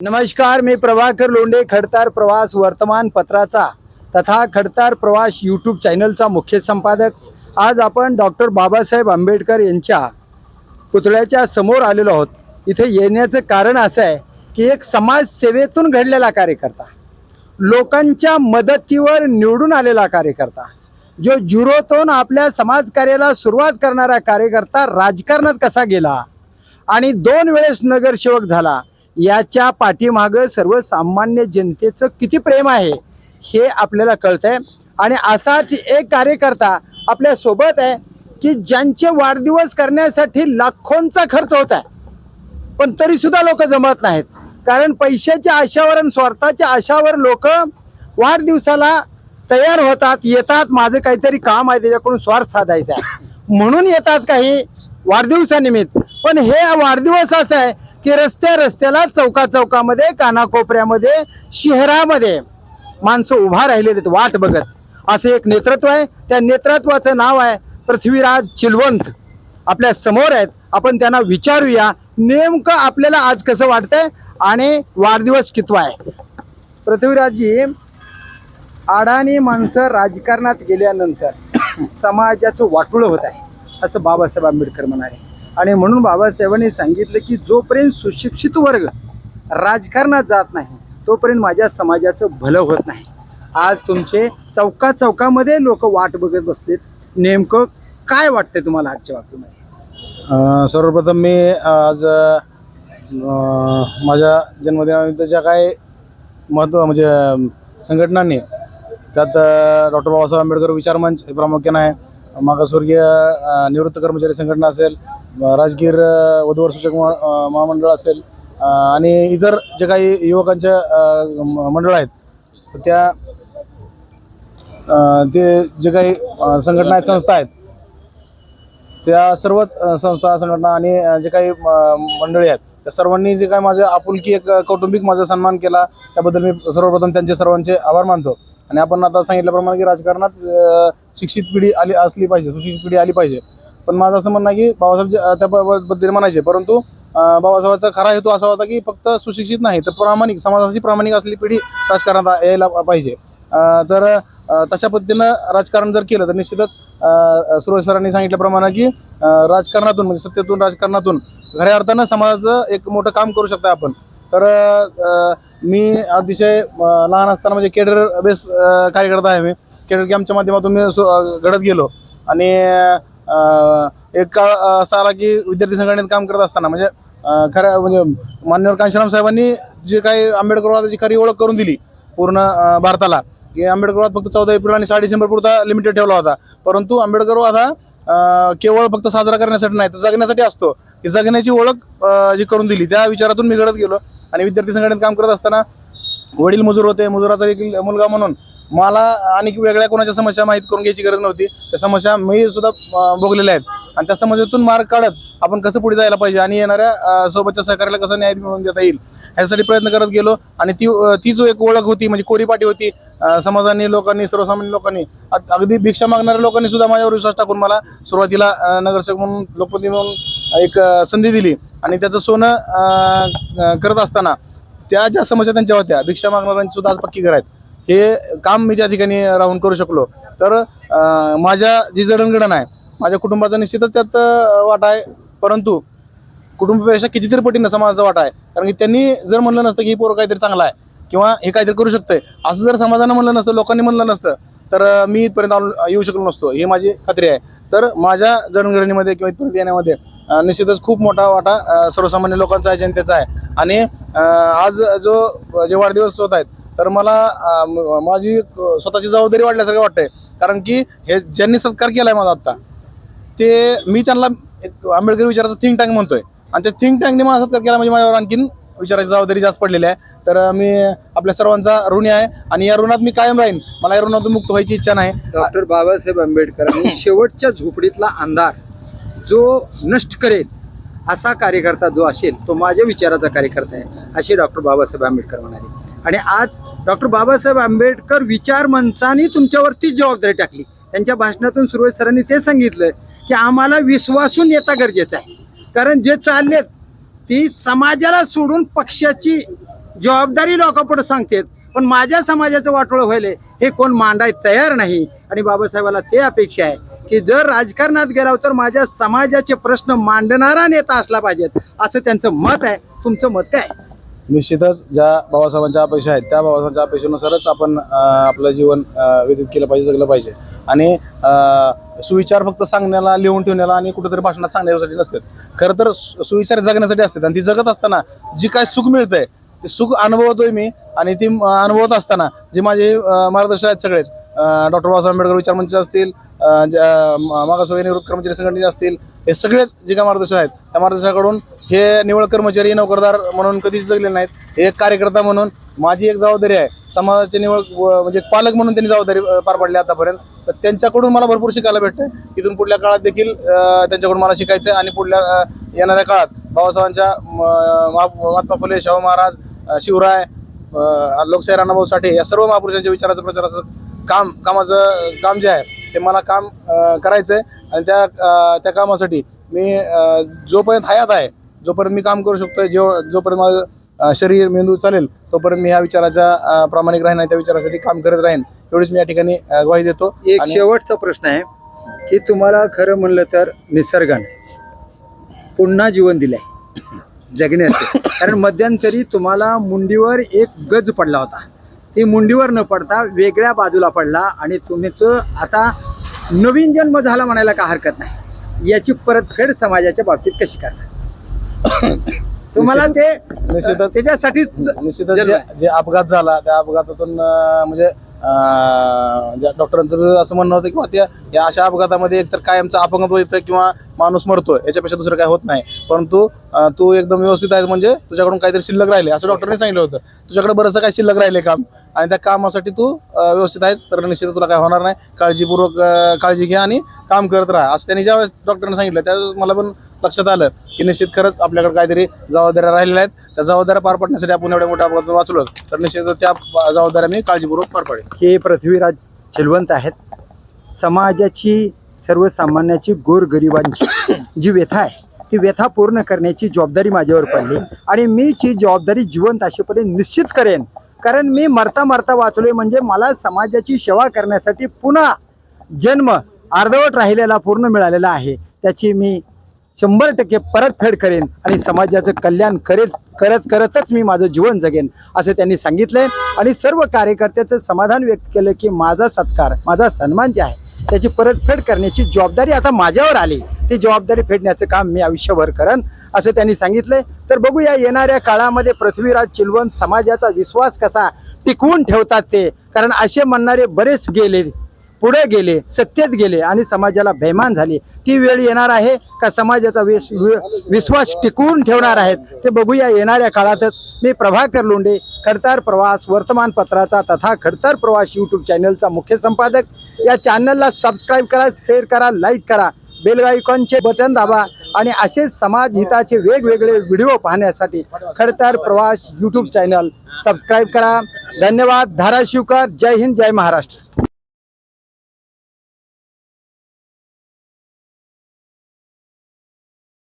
नमस्कार मी प्रभाकर लोंडे खडतार प्रवास वर्तमानपत्राचा तथा खडतार प्रवास यूट्यूब चॅनलचा मुख्य संपादक. आज आपण डॉक्टर बाबासाहेब आंबेडकर यांच्या पुतळ्याच्या समोर आलेलो आहोत. इथे येण्याचं कारण असं आहे की एक समाजसेवेतून घडलेला कार्यकर्ता लोकांच्या मदतीवर निवडून आलेला कार्यकर्ता जो झुरोतून आपल्या समाजकार्याला सुरुवात करणारा कार्यकर्ता राजकारणात कसा गेला आणि दोन वेळेस नगरसेवक झाला याच्या पाठीमागं सर्वसामान्य जनतेचं किती प्रेम आहे हे आपल्याला कळतंय. आणि असाच एक कार्यकर्ता आपल्यासोबत आहे की ज्यांचे वाढदिवस करण्यासाठी लाखोंचा खर्च होत आहे. पण तरी सुद्धा लोक जमत नाहीत. कारण पैशाच्या आशावर आणि स्वार्थाच्या आशावर लोक वाढदिवसाला तयार होतात येतात. माझं काहीतरी काम आहे त्याच्याकडून स्वार्थ साधायचा आहे. म्हणून येतात काही वाढदिवसानिमित्त. पण हे वाढदिवस असं आहे की रस्त्या रस्त्याला चौका चौकामध्ये कानाकोपऱ्यामध्ये शहरामध्ये माणसं उभा राहिलेली आहेत वाट बघत. असं एक नेतृत्व आहे. त्या नेतृत्वाचं नाव आहे पृथ्वीराज चिलवंत. आपल्यासमोर आहेत. आपण त्यांना विचारूया नेमकं आपल्याला आज कसं वाटतंय आणि वाढदिवस कितवा आहे? पृथ्वीराजजी अडाणी माणसं राजकारणात गेल्यानंतर समाजाचं वाटुळं होत आहे असं बाबासाहेब आंबेडकर म्हणाले. आणि म्हणून बाबासाहेबांनी सांगितलं की जोपर्यंत सुशिक्षित वर्ग राजकारणात जात नाही तोपर्यंत माझ्या समाजाचं भलं होत नाही. आज तुमचे चौका चौकामध्ये लोक वाट बघत बसलेत. नेमकं काय वाटतंय तुम्हाला आजच्या बाबतीमध्ये सर्वप्रथम मी आज माझ्या जन्मदिनानिमित्त ज्या काय महत्त्व म्हणजे संघटनांनी त्यात डॉक्टर बाबासाहेब आंबेडकर विचार मंच हे प्रामुख्यानं आहे. मागासवर्गीय निवृत्त कर्मचारी संघटना असेल राजगीर वधूवर सूचक महा- महामंडळ असेल आणि इतर जे काही युवकांच्या मंडळ आहेत त्या ते जे काही संघटना आहेत संस्था आहेत त्या सर्वच संस्था संघटना आणि जे काही मंडळी आहेत त्या सर्वांनी जे काही माझ्या आपुलकी एक कौटुंबिक माझा सन्मान केला त्याबद्दल मी सर्वप्रथम त्यांचे सर्वांचे आभार मानतो. आणि आपण आता सांगितल्याप्रमाणे की राजकारणात शिक्षित पिढी आली असली पाहिजे सुशिक्षित पिढी आली पाहिजे. पण माझं असं म्हणणं आहे की बाबासाहेब त्याबद्दल त्या म्हणायचे परंतु बाबासाहेबांचा खरा हेतू असा होता की फक्त सुशिक्षित नाही तर प्रामाणिक समाजाची प्रामाणिक असलेली पिढी राजकारणात यायला पाहिजे. तर तशा पद्धतीनं राजकारण जर केलं तर निश्चितच सुरेश सरांनी सांगितल्याप्रमाणे की राजकारणातून म्हणजे सत्तेतून राजकारणातून खऱ्या अर्थानं समाजाचं एक मोठं काम करू शकता आपण. तर मी अतिशय लहान असताना म्हणजे केडर बेस कार्यकर्ता आहे मी. केडर कॅम्पच्या माध्यमातून मी सु- घडत गेलो. आणि एक काळ असा आला की विद्यार्थी संघटनेत काम करत असताना म्हणजे खऱ्या म्हणजे मान्यवर कांशीराम साहेबांनी जे काही आंबेडकरवादाची खरी ओळख करून दिली पूर्ण भारताला की आंबेडकरवाद फक्त चौदा एप्रिल आणि सहा डिसेंबर पुरता लिमिटेड ठेवला होता. परंतु आंबेडकरवाद हा केवळ फक्त साजरा करण्यासाठी नाही तर जगण्यासाठी असतो. की जगण्याची ओळख जी करून दिली त्या विचारातून मी घडत गेलो. आणि विद्यार्थी संघटनेत काम करत असताना वडील मजूर होते मजुराचा देखील मुलगा म्हणून मला अनेक वेगळ्या कोणाच्या समस्या माहीत करून घ्यायची गरज नव्हती. त्या समस्या मी सुद्धा भोगलेल्या आहेत. आणि त्या समस्येतून मार्ग काढत आपण कसं पुढे जायला पाहिजे आणि येणाऱ्या सोबतच्या सहकार्याला कसं न्याय मिळवून देता येईल ह्यासाठी प्रयत्न करत गेलो. आणि ती तीच एक ओळख होती म्हणजे कोरीपाटी होती. समाजाने लोकांनी सर्वसामान्य लोकांनी अगदी भिक्षा मागणाऱ्या लोकांनी सुद्धा माझ्यावर विश्वास टाकून मला सुरुवातीला नगरसेवक म्हणून लोकप्रतिनिधी म्हणून एक संधी दिली. आणि त्याचं सोनं करत असताना त्या ज्या समस्या त्यांच्या होत्या भिक्षा मागणाऱ्यांची सुद्धा आज पक्की घर आहेत. हे काम मी त्या ठिकाणी राहून करू शकलो. तर माझ्या जी जडणघडण आहे माझ्या कुटुंबाचा निश्चितच त्यात वाटा आहे. परंतु कुटुंबापेक्षा कितीतरी पटीनं समाजाचा वाटा आहे. कारण की त्यांनी जर म्हणलं नसतं की ही पोरं काहीतरी चांगला आहे किंवा हे काहीतरी करू शकतंय असं जर समाजानं म्हणलं नसतं लोकांनी म्हणलं नसतं तर मी इथपर्यंत येऊ शकलो नसतो. ही माझी खात्री आहे. तर माझ्या जडणघडणीमध्ये किंवा इथपर्यंत येण्यामध्ये निश्चितच खूप मोठा वाटा सर्वसामान्य लोकांचा आहे जनतेचा आहे. आणि आज जो जे वाढदिवस होत आहेत तर मला माझी स्वतःची जबाबदारी वाढल्यासारखं वाटतंय. कारण की हे ज्यांनी सत्कार केला आहे माझा आत्ता ते मी त्यांना एक आंबेडकर विचाराचा थिंक टँक म्हणतोय. आणि त्या थिंक टँकने माझा सत्कार केला म्हणजे माझ्यावर आणखीन विचाराची जबाबदारी जास्त पडलेली आहे. तर मी आपल्या सर्वांचा ऋणी आहे आणि या ऋणात मी कायम राहीन. मला या ऋणातून मुक्त व्हायची इच्छा नाही. डॉक्टर बाबासाहेब आंबेडकरांनी शेवटच्या झोपडीतला अंधार जो नष्ट करेल असा कार्यकर्ता जो असेल तो माझ्या विचाराचा कार्यकर्ता आहे असे डॉक्टर बाबासाहेब आंबेडकर म्हणाले. आणि आज डॉक्टर बाबासाहेब आंबेडकर विचार मनसानी तुमच्यावरतीच जबाबदारी टाकली. त्यांच्या भाषणातून सुरवेश सरांनी ते सांगितलं की आम्हाला विश्वासून येता गरजेचं आहे. कारण जे चाललेत ती समाजाला सोडून पक्षाची जबाबदारी लोकांपुढे सांगतात. पण माझ्या समाजाचं वाटोळं व्हायले हे कोण मांडाय तयार नाही. आणि बाबासाहेबाला ते अपेक्षा आहे की जर राजकारणात गेला तर माझ्या समाजाचे प्रश्न मांडणारा नेता असला पाहिजेत. असं त्यांचं मत आहे. तुमचं मत काय? निश्चितच ज्या बाबासाहेबांच्या अपेक्षा आहेत त्या बाबासाहेबांच्या अपेक्षेनुसारच आपण आपलं जीवन व्यतीत केलं पाहिजे जगलं पाहिजे. आणि सुविचार फक्त सांगण्याला लिहून ठेवण्याला आणि कुठेतरी भाषणात सांगण्यासाठी नसतात. खरं तर सु- सुविचार जगण्यासाठी असतात आणि ती जगत असताना जी काय सुख मिळतंय ते सुख अनुभवतोय मी आणि ती अनुभवत असताना जे माझे मार्गदर्शक आहेत सगळेच डॉक्टर बाबासाहेब आंबेडकर विचार मंच असतील ज्या- मागासवर्गीय निवृत्त कर्मचारी संघटनेचे असतील हे सगळेच जे काय मार्गदर्शक आहेत त्या मार्गदर्शकाकडून हे निवड कर्मचारी नोकरदार म्हणून कधीच जगले नाहीत. एक कार्यकर्ता म्हणून माझी एक जबाबदारी आहे. समाजाची निवड व- म्हणजे पालक म्हणून त्यांनी जबाबदारी पार पाडली आतापर्यंत. तर त्यांच्याकडून मला भरपूर शिकायला भेटतं. इथून पुढल्या काळात देखील त्यांच्याकडून मला शिकायचं आणि पुढल्या येणाऱ्या काळात बाबासाहेबांच्या महात्मा फुले शाहू महाराज शिवराय लोकशाही राणाभाऊ साठे या सर्व महापुरुषांच्या विचाराचं प्रचाराचं काम कामाचं काम जे आहे ते मला काम करायचं आहे आणि त्या त्या कामासाठी मी जोपर्यंत हयात आहे जोपर्यंत मी काम करू शकतोय जो जोपर्यंत माझं शरीर मेंदू चालेल तोपर्यंत मी ह्या विचाराच्या प्रामाणिक राहीन त्या विचारासाठी काम करत राहीन. एवढीच मी या ठिकाणी ग्वाही देतो. एक शेवटचा प्रश्न आहे की तुम्हाला खरं म्हणलं तर निसर्गाने पुन्हा जीवन दिलंय जगण्याचं. कारण मध्यंतरी तुम्हाला मुंडीवर एक गज पडला होता. ती मुंडीवर न पडता वेगळ्या बाजूला पडला आणि तुमचं आता नवीन जन्म झाला म्हणायला का हरकत नाही? याची परतफेड समाजाच्या बाबतीत कशी करणार? तुम्हाला ते निश्चितच त्याच्यासाठीच निश्चितच जे अपघात झाला त्या अपघातातून अं, म्हणजे अं, ज्या डॉक्टरांचं असं म्हणणं होतं किंवा त्या या अशा अपघातामध्ये एकतर कायमचं अपंगत्व येतं किंवा माणूस मरतो याच्यापेक्षा दुसरं काय होत नाही. परंतु अं, तू एकदम व्यवस्थित आहे म्हणजे तुझ्याकडून काहीतरी शिल्लक राहिले. असं डॉक्टरने सांगितलं होतं. तुझ्याकडे बरंचसं काय शिल्लक राहिले काम? आणि त्या कामासाठी तू अं, व्यवस्थित आहेस तर निश्चित तुला काय होणार नाही. काळजीपूर्वक अं, काळजी घ्या आणि काम करत राहा. असं त्यांनी ज्यावेळेस डॉक्टरने सांगितलं त्यावेळेस मला पण लक्षात आलं की निश्चित खरंच आपल्याकडे काहीतरी जबाबदाऱ्या राहिलेल्या आहेत. त्या जबाबदाऱ्या पार पाडण्यासाठी आपण एवढ्या मोठ्या अपघातातून वाचलो तर निश्चित त्या जबाबदाऱ्या मी काळजीपूर्वक पार पाडेल हे पृथ्वीराज चिलवंत आहेत. समाजाची सर्वसामान्याची गोरगरिबांची जी व्यथा आहे ती व्यथा पूर्ण करण्याची जबाबदारी माझ्यावर पडली. आणि मी ती जबाबदारी जिवंत असेपर्यंत निश्चित करेन. कारण मी मरता मरता वाचलोय म्हणजे मला समाजाची सेवा करण्यासाठी पुन्हा जन्म अर्धवट राहिलेला पूर्ण मिळालेला आहे. त्याची मी शंभर टक्के परतफेड करेन आणि समाजाचं कल्याण करेत करत करतच मी माझं जीवन जगेन असं त्यांनी सांगितलंय. आणि सर्व कार्यकर्त्याचं समाधान व्यक्त केलं की माझा सत्कार माझा सन्मान जे आहे त्याची परतफेड करण्याची जबाबदारी आता माझ्यावर आली. ती जबाबदारी फेडण्याचं काम मी आयुष्यभर करन असं त्यांनी सांगितलंय. तर बघूया येणाऱ्या काळामध्ये पृथ्वीराज चिलवंत समाजाचा विश्वास कसा टिकवून ठेवतात ते? कारण असे म्हणणारे बरेच गेले पुढे गेले सत्तेत गेले आणि समाजाला बेमान झाली. ती वेळ येणार आहे का समाजाचा विश वि- विश्वास टिकवून ठेवणार आहेत? ते बघूया. येणाऱ्या काळातच मी प्रभाकर लोंढे खडतार प्रवास वर्तमानपत्राचा तथा खडतार प्रवास यूट्यूब चॅनलचा मुख्य संपादक. या चॅनलला सबस्क्राईब करा शेअर करा लाईक करा. बेल आयकॉनचे बटन दाबा आणि असेच समाज हिताचे वेगवेगळे व्हिडिओ पाहण्यासाठी खडतार प्रवास यूट्यूब चॅनल सबस्क्राईब करा. धन्यवाद. धाराशिवकर. जय हिंद. जय महाराष्ट्र.